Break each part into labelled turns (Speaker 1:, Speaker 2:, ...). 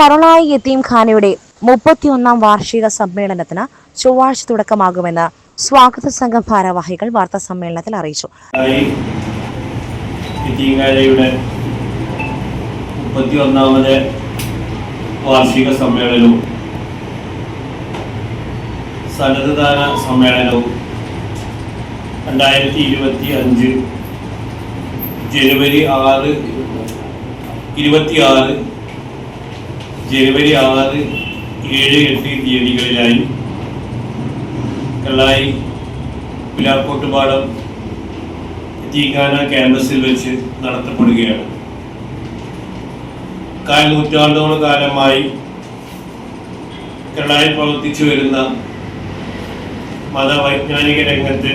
Speaker 1: കരുളായി യത്തീം ഖാനയുടെ മുപ്പത്തിയൊന്നാം വാർഷിക സമ്മേളനത്തിന് ചൊവ്വാഴ്ച തുടക്കമാകുമെന്ന് സ്വാഗത സംഘം ഭാരവാഹികൾ വാർത്താ സമ്മേളനത്തിൽ അറിയിച്ചു.
Speaker 2: വാർഷിക സമ്മേളനവും സന്നദ്ധദാന സമ്മേളനവും രണ്ടായിരത്തി ഇരുപത്തി അഞ്ച് ജനുവരി ആറ് ഇരുപത്തി ആറ് ജനുവരി ആറ് ഏഴ് എട്ട് തീയതികളിലായി കള്ളായി പുലാക്കോട്ടുപാടം തീങ്ങാന ക്യാമ്പസിൽ വെച്ച് നടത്തപ്പെടുകയാണ്. കാൽ നൂറ്റാണ്ടോളം കാലമായി കള്ളായി പ്രവർത്തിച്ചു വരുന്ന മതവൈജ്ഞാനിക രംഗത്ത്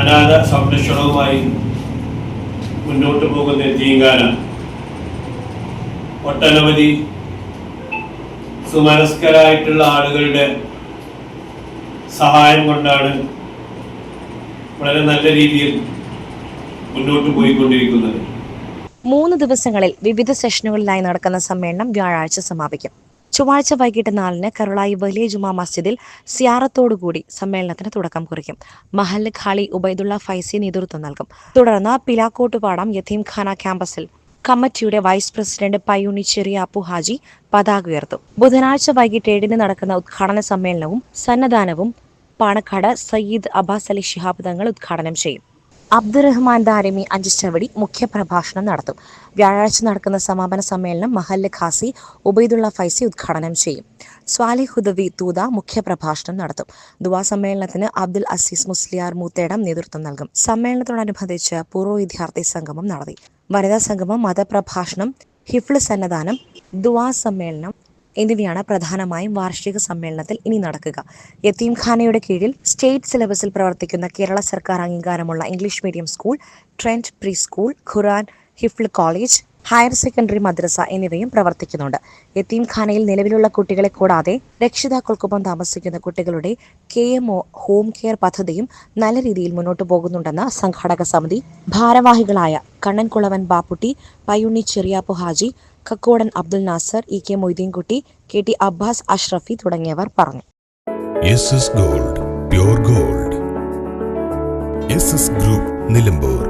Speaker 2: അനാഥ സംരക്ഷണവുമായി മുന്നോട്ട് പോകുന്ന തീങ്കാന ഒട്ടനവധി സുമനസ്കരായിട്ടുള്ള ആളുകളുടെ സഹായം കൊണ്ടാണ് വളരെ നല്ല രീതിയിൽ മുന്നോട്ട് പോയിക്കൊണ്ടിരിക്കുന്നത്.
Speaker 1: മൂന്ന് ദിവസങ്ങളിൽ വിവിധ സെഷനുകളിലായി നടക്കുന്ന സമ്മേളനം വ്യാഴാഴ്ച സമാപിക്കും. ചൊവ്വാഴ്ച വൈകിട്ട് നാലിന് കരുളായി വലിയ ജുമാ മസ്ജിദിൽ സിയാറത്തോടുകൂടി സമ്മേളനത്തിന് തുടക്കം കുറിക്കും. മഹൽ ഖാളി ഉബൈദുള്ള ഫൈസി നേതൃത്വം നൽകും. തുടർന്ന് പിലാക്കോട്ടുപാടം യത്തീംഖാന ക്യാമ്പസിൽ കമ്മിറ്റിയുടെ വൈസ് പ്രസിഡന്റ് പയ്യൂണി ചെറിയാപ്പു ഹാജി പതാക ഉയർത്തും. ബുധനാഴ്ച വൈകിട്ട് ഏഴിന് നടക്കുന്ന ഉദ്ഘാടന സമ്മേളനവും സന്നദാനവും പാണക്കാട് സയ്യിദ് അബ്ബാസ് അലി ശിഹാബ് തങ്ങൾ ഉദ്ഘാടനം ചെയ്യും. അബ്ദുറഹ്മാൻ ദാരിമി അഞ്ചിച്ചവടി മുഖ്യപ്രഭാഷണം നടത്തും. വ്യാഴാഴ്ച നടക്കുന്ന സമാപന സമ്മേളനം മഹല്ല് ഖാസി ഉബൈദുള്ള ഫൈസി ഉദ്ഘാടനം ചെയ്യും. സ്വാലി ഹുദവി തൂത മുഖ്യപ്രഭാഷണം നടത്തും. ദുവാ സമ്മേളനത്തിന് അബ്ദുൽ അസീസ് മുസ്ലിയാർ മൂത്തേടം നേതൃത്വം നൽകും. സമ്മേളനത്തോടനുബന്ധിച്ച് പൂർവ വിദ്യാർത്ഥി സംഗമം നടത്തി. വനിതാ സംഗമം മതപ്രഭാഷണം ഹിഫ്ള് സന്നദാനം ദുവാ സമ്മേളനം എന്നിവയാണ് പ്രധാനമായും വാർഷിക സമ്മേളനത്തിൽ ഇനി നടക്കുക. യത്തീംഖാനയുടെ കീഴിൽ സ്റ്റേറ്റ് സിലബസിൽ പ്രവർത്തിക്കുന്ന കേരള സർക്കാർ അംഗീകാരമുള്ള English medium school trend pre school Quran ഹിഫ്ൾ college higher secondary മദ്രസ എന്നിവയും പ്രവർത്തിക്കുന്നുണ്ട്. യത്തീംഖാനയിൽ നിലവിലുള്ള കുട്ടികളെ കൂടാതെ രക്ഷിതാക്കൾക്കൊപ്പം താമസിക്കുന്ന കുട്ടികളുടെ K M O home care പദ്ധതിയും നല്ല രീതിയിൽ മുന്നോട്ടു പോകുന്നുണ്ടെന്ന് സംഘാടക സമിതി ഭാരവാഹികളായ Kannankulavan Bapputty Payyunni Cheriyappu Haji Kakkodan Abdul Nasar E K Moideenkutty K T Abbas Ashrafi തുടങ്ങിയവർ പറഞ്ഞു.
Speaker 3: Gold gold group Nilambur